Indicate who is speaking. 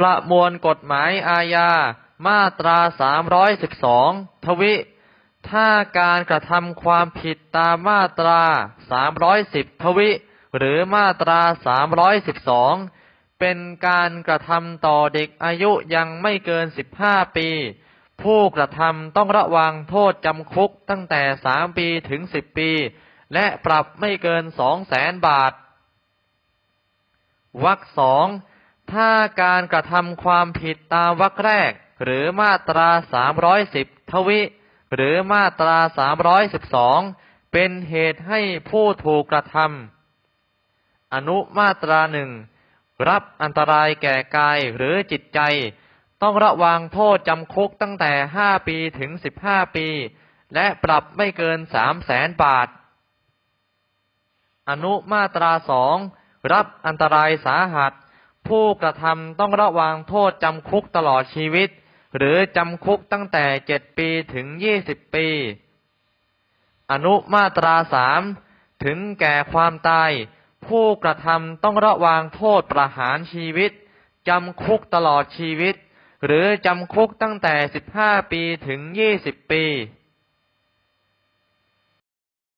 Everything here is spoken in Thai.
Speaker 1: ประมวลกฎหมายอาญา มาตรา312ทวิ ถ้าการกระทำความผิดตามมาตรา310ทวิ หรือมาตรา312เป็นการกระทำต่อเด็กอายุยังไม่เกิน15ปี ผู้กระทำต้องระวังโทษจำคุกตั้งแต่3ปีถึง10ปี และปรับไม่เกิน2แสนบาทวรรคสอง ถ้าการกระทำความผิดตามวรรคแรก หรือมาตรา310ทวิ หรือมาตรา312เป็นเหตุให้ผู้ถูกกระทำอนุมาตราหนึ่งรับอันตรายแก่กายหรือจิตใจ ต้องระวังโทษจำคุกตั้งแต่5ปีถึง15ปี และปรับไม่เกิน3แสนบาท อนุมาตราสองรับอันตรายสาหัส ผู้กระทำต้องระวังโทษจำคุกตลอดชีวิต หรือจำคุกตั้งแต่7ปีถึง20ปี อนุมาตราสามถึงแก่ความตาย ผู้กระทำต้องระวังโทษประหารชีวิตจำคุกตลอดชีวิต หรือจำคุกตั้งแต่15ปีถึง20ปี